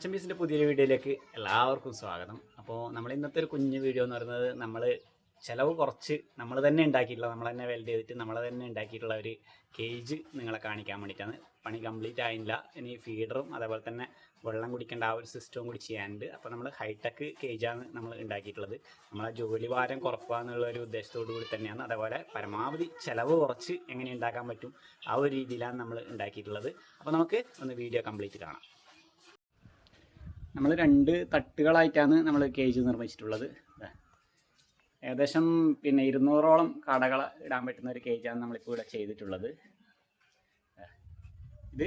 മച്ചമ്പീസിന്റെ പുതിയൊരു വീഡിയോയിലേക്ക് എല്ലാവർക്കും സ്വാഗതം. അപ്പോൾ നമ്മൾ ഇന്നത്തെ ഒരു കുഞ്ഞു വീഡിയോ എന്ന് പറയുന്നത് നമ്മൾ ചിലവ് കുറച്ച് നമ്മൾ തന്നെ ഉണ്ടാക്കിയിട്ടുള്ള നമ്മൾ തന്നെ വെൽഡ് ചെയ്തിട്ട് നമ്മൾ തന്നെ ഉണ്ടാക്കിയിട്ടുള്ള ഒരു കേജ് നിങ്ങളെ കാണിക്കാൻ വേണ്ടിയിട്ടാണ്. പണി കംപ്ലീറ്റ് ആയില്ല. ഇനി ഫീഡറും അതേപോലെ തന്നെ വെള്ളം കുടിക്കേണ്ട ആ ഒരു സിസ്റ്റവും കൂടി ചെയ്യാനുണ്ട്. അപ്പോൾ നമ്മൾ ഹൈടെക് കേജാണ് നമ്മൾ ഉണ്ടാക്കിയിട്ടുള്ളത്. നമ്മളെ ജോലി ഭാരം കുറക്കുക എന്നുള്ള ഒരു ഉദ്ദേശത്തോടു കൂടി തന്നെയാണ്. അതേപോലെ പരമാവധി ചിലവ് കുറച്ച് എങ്ങനെ ഉണ്ടാക്കാൻ പറ്റും ആ ഒരു രീതിയിലാണ് നമ്മൾ ഉണ്ടാക്കിയിട്ടുള്ളത്. അപ്പോൾ നമുക്ക് ഒന്ന് വീഡിയോ കംപ്ലീറ്റ് കാണാം. നമ്മൾ രണ്ട് തട്ടുകളായിട്ടാണ് നമ്മൾ കേജ് നിർമ്മിച്ചിട്ടുള്ളത്. ഏകദേശം പിന്നെ ഇരുന്നൂറോളം കടകൾ ഇടാൻ പറ്റുന്ന ഒരു കേജാണ് നമ്മളിപ്പോൾ ഇവിടെ ചെയ്തിട്ടുള്ളത്. ഇത്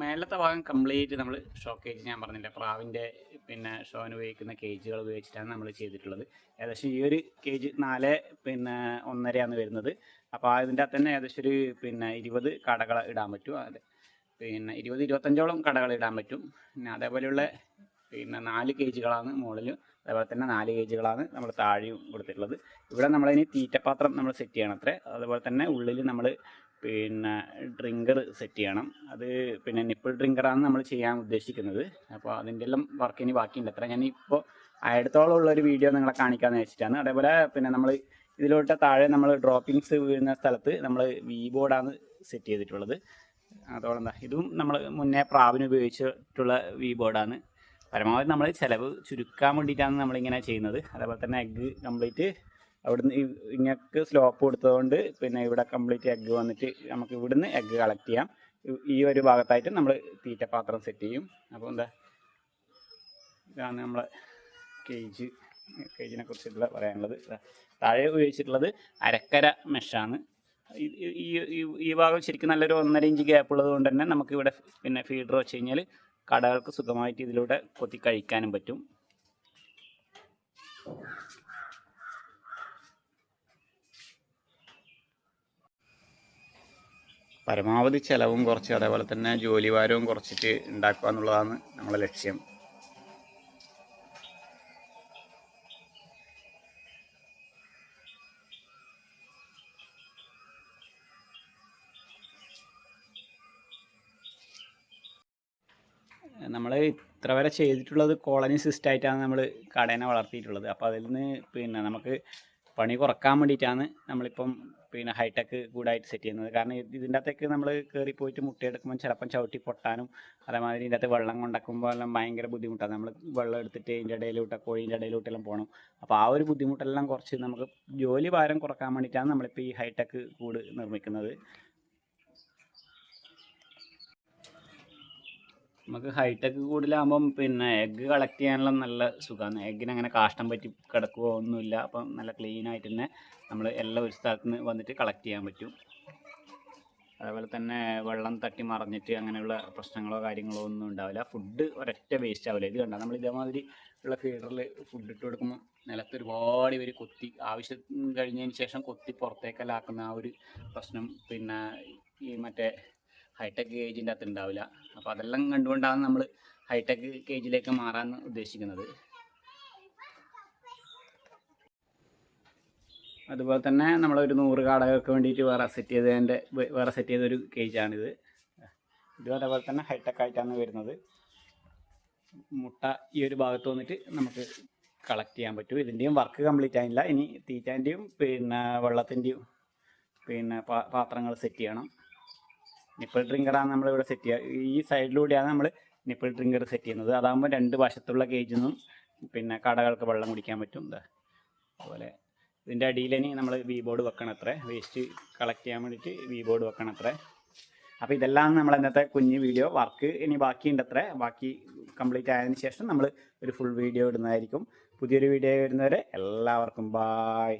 മേലത്തെ ഭാഗം കംപ്ലീറ്റ് നമ്മൾ ഷോ കേജ് ഞാൻ പറഞ്ഞില്ല പ്രാവിന്റെ പിന്നെ ഷോന് ഉപയോഗിക്കുന്ന കേജുകൾ ഉപയോഗിച്ചിട്ടാണ് നമ്മൾ ചെയ്തിട്ടുള്ളത്. ഏകദേശം ഈ ഒരു കേജ് നാല് പിന്നെ ഒന്നരയാണ് വരുന്നത്. അപ്പോൾ അതിന്റെ അകത്ത് തന്നെ ഏകദേശം ഒരു പിന്നെ ഇരുപത് കടകൾ ഇടാൻ പറ്റും. അതെ പിന്നെ ഇരുപത് ഇരുപത്തഞ്ചോളം കടകൾ ഇടാൻ പറ്റും. പിന്നെ അതേപോലെയുള്ള പിന്നെ നാല് കെ ജികളാണ് മുകളിൽ അതേപോലെ തന്നെ നാല് കെ ജികളാണ് നമ്മൾ താഴെയും കൊടുത്തിട്ടുള്ളത്. ഇവിടെ നമ്മളതിന് തീറ്റപാത്രം നമ്മൾ സെറ്റ് ചെയ്യണം അത്രേ. അതുപോലെ തന്നെ ഉള്ളിൽ നമ്മൾ പിന്നെ ഡ്രിങ്കർ സെറ്റ് ചെയ്യണം. അത് പിന്നെ നിപ്പിൾ ഡ്രിങ്കറാണ് നമ്മൾ ചെയ്യാൻ ഉദ്ദേശിക്കുന്നത്. അപ്പോൾ അതിന്റെ എല്ലാം വർക്ക് ഇനി ബാക്കിയുണ്ട്. അത്ര. ഞാൻ ഇപ്പോൾ അടുത്തോളം ഉള്ള ഒരു വീഡിയോ നിങ്ങളെ കാണിക്കാമെന്ന് വെച്ചിട്ടാണ് അതേപോലെ പിന്നെ നമ്മൾ ഇതിലോട്ട് താഴെ നമ്മൾ ഡ്രോപ്പിങ്സ് വീഴുന്ന സ്ഥലത്ത് നമ്മൾ വി ബോർഡാണ് സെറ്റ് ചെയ്തിട്ടുള്ളത്. അതോളം ഇതും നമ്മൾ മുന്നേ പ്രാവിന് ഉപയോഗിച്ചിട്ടുള്ള വി ബോർഡാണ് പരമാവധി നമ്മൾ ചിലവ് ചുരുക്കാൻ വേണ്ടിയിട്ടാണ് നമ്മളിങ്ങനെ ചെയ്യുന്നത്. അതേപോലെ തന്നെ എഗ്ഗ് കംപ്ലീറ്റ് അവിടുന്ന് ഇങ്ങക്ക് സ്ലോപ്പ് കൊടുത്തതുകൊണ്ട് പിന്നെ ഇവിടെ കംപ്ലീറ്റ് എഗ്ഗ് വന്നിട്ട് നമുക്ക് ഇവിടുന്ന് എഗ്ഗ് കളക്ട് ചെയ്യാം. ഈ- ഒരു ഭാഗത്തായിട്ട് നമ്മൾ തീറ്റ പാത്രം സെറ്റ് ചെയ്യും. അപ്പോൾ എന്താ? ഇതാണ് നമ്മളെ കേജ് കേജിനെ കുറിച്ചിട്ടുള്ള പറയാനുള്ളത്. താഴെ ഉപയോഗിച്ചിട്ടുള്ളത് അരക്കര മെഷാണ് ഈ- ഈ ഭാഗം ശരിക്കും നല്ലൊരു ഒന്നര ഇഞ്ച് ഗ്യാപ്പ് ഉള്ളത് കൊണ്ട് തന്നെ നമുക്ക് ഇവിടെ പിന്നെ ഫീഡർ വെച്ച് കഴിഞ്ഞാൽ കടകൾക്ക് സുഖമായിട്ട് ഇതിലൂടെ കൊത്തി കഴിക്കാനും പറ്റും. പരമാവധി ചെലവും കുറച്ച് അതേപോലെ തന്നെ ജോലി ഭാരവും കുറച്ചിട്ട് ഉണ്ടാക്കുക എന്നുള്ളതാണ് നമ്മളെ ലക്ഷ്യം. നമ്മൾ ഇത്ര വരെ ചെയ്തിട്ടുള്ളത് കോളനി സിസ്റ്റായിട്ടാണ് നമ്മൾ കടേനെ വളർത്തിയിട്ടുള്ളത്. അപ്പോൾ അതിൽ നിന്ന് പിന്നെ നമുക്ക് പണി കുറയ്ക്കാൻ വേണ്ടിയിട്ടാണ് നമ്മളിപ്പം പിന്നെ ഹൈടെക് കൂടായിട്ട് സെറ്റ് ചെയ്യുന്നത്. കാരണം ഇത് ഇതിന്റെ അകത്തേക്ക് നമ്മൾ കയറി പോയിട്ട് മുട്ടയെടുക്കുമ്പോൾ ചിലപ്പം ചവിട്ടി പൊട്ടാനും അതേമാതിരി ഇതിന്റെ അകത്ത് വെള്ളം കൊണ്ടാക്കുമ്പോൾ എല്ലാം ഭയങ്കര ബുദ്ധിമുട്ടാണ്. നമ്മൾ വെള്ളം എടുത്തിട്ട് ഇതിന്റെ ഇടയിലോട്ട് കോഴീന്റെ ഇടയിലോട്ടെല്ലാം പോകണം അപ്പോൾ ആ ഒരു ബുദ്ധിമുട്ടെല്ലാം കുറച്ച് നമുക്ക് ജോലി ഭാരം കുറയ്ക്കാൻ വേണ്ടിയിട്ടാണ് നമ്മളിപ്പോൾ ഈ ഹൈടെക് കൂട് നിർമ്മിക്കുന്നത്. നമുക്ക് ഹൈടെക് കൂടുതലാകുമ്പം പിന്നെ എഗ്ഗ് കളക്ട് ചെയ്യാനുള്ള നല്ല സുഖമാണ് എഗ്ഗിന് അങ്ങനെ കാഷ്ടം പറ്റി കിടക്കുകയോ ഒന്നുമില്ല. അപ്പം നല്ല ക്ലീൻ ആയിട്ട് തന്നെ നമ്മൾ എല്ലാം ഒരു സ്ഥലത്ത് നിന്ന് വന്നിട്ട് കളക്ട് ചെയ്യാൻ പറ്റും. അതേപോലെ തന്നെ വെള്ളം തട്ടി മറിഞ്ഞിട്ട് അങ്ങനെയുള്ള പ്രശ്നങ്ങളോ കാര്യങ്ങളോ ഒന്നും ഉണ്ടാവില്ല. ഫുഡ് ഒരൊറ്റ വേസ്റ്റ് ആവില്ല ഇത് കണ്ടാൽ നമ്മൾ ഇതേമാതിരി ഉള്ള ഫീഡറിൽ ഫുഡ് ഇട്ട് കൊടുക്കുമ്പോൾ നിലത്ത് ഒരുപാട് പേര് കൊത്തി ആവശ്യം കഴിഞ്ഞതിന് ശേഷം കൊത്തി പുറത്തേക്കെല്ലാം ആക്കുന്ന ആ ഒരു പ്രശ്നം പിന്നെ ഈ മറ്റേ ഹൈടെക് കേജിന്റെ അകത്ത് ഉണ്ടാവില്ല അപ്പോൾ അതെല്ലാം കണ്ടുകൊണ്ടാണ് നമ്മൾ ഹൈടെക് കേജിലേക്ക് മാറാൻ ഉദ്ദേശിക്കുന്നത്. അതുപോലെ തന്നെ നമ്മളൊരു നൂറ് കാടകൾക്ക് വേണ്ടിയിട്ട് വേറെ സെറ്റ് ചെയ്തതിന്റെ വേറെ സെറ്റ് ചെയ്തൊരു കേജാണിത് ഇതും അതേപോലെ തന്നെ ഹൈടെക് ആയിട്ടാണ് വരുന്നത്. മുട്ട ഈ ഒരു ഭാഗത്ത് വന്നിട്ട് നമുക്ക് കളക്ട് ചെയ്യാൻ പറ്റും. ഇതിന്റെയും വർക്ക് കംപ്ലീറ്റ് ആയില്ല. ഇനി തീറ്റാന്റെയും പിന്നെ വെള്ളത്തിന്റെയും പിന്നെ പാത്രങ്ങൾ സെറ്റ് ചെയ്യണം. നിപ്പിൾ ഡ്രിങ്കറാണ് നമ്മളിവിടെ സെറ്റ് ചെയ്യുക ഈ സൈഡിലൂടെയാണ് നമ്മൾ നിപ്പിൾ ഡ്രിങ്കർ സെറ്റ് ചെയ്യുന്നത്. അതാകുമ്പോൾ രണ്ട് വശത്തുള്ള കേജിൽ നിന്നും പിന്നെ കടകൾക്ക് വെള്ളം കുടിക്കാൻ പറ്റും. അതുപോലെ ഇതിന്റെ അടിയിലിനി നമ്മൾ വി ബോർഡ് വെക്കണം അത്ര. വേസ്റ്റ് കളക്ട് ചെയ്യാൻ വേണ്ടിയിട്ട് വി ബോർഡ് വെക്കണം അത്ര. അപ്പോൾ ഇതെല്ലാം നമ്മൾ ഇന്നത്തെ കുഞ്ഞ് വീഡിയോ വർക്ക് ഇനി ബാക്കിയുണ്ട് അത്ര. ബാക്കി കംപ്ലീറ്റ് ആയതിനു ശേഷം നമ്മൾ ഒരു ഫുൾ വീഡിയോ ഇടുന്നതായിരിക്കും. പുതിയൊരു വീഡിയോ വരുന്നവരെ എല്ലാവർക്കും ബായ്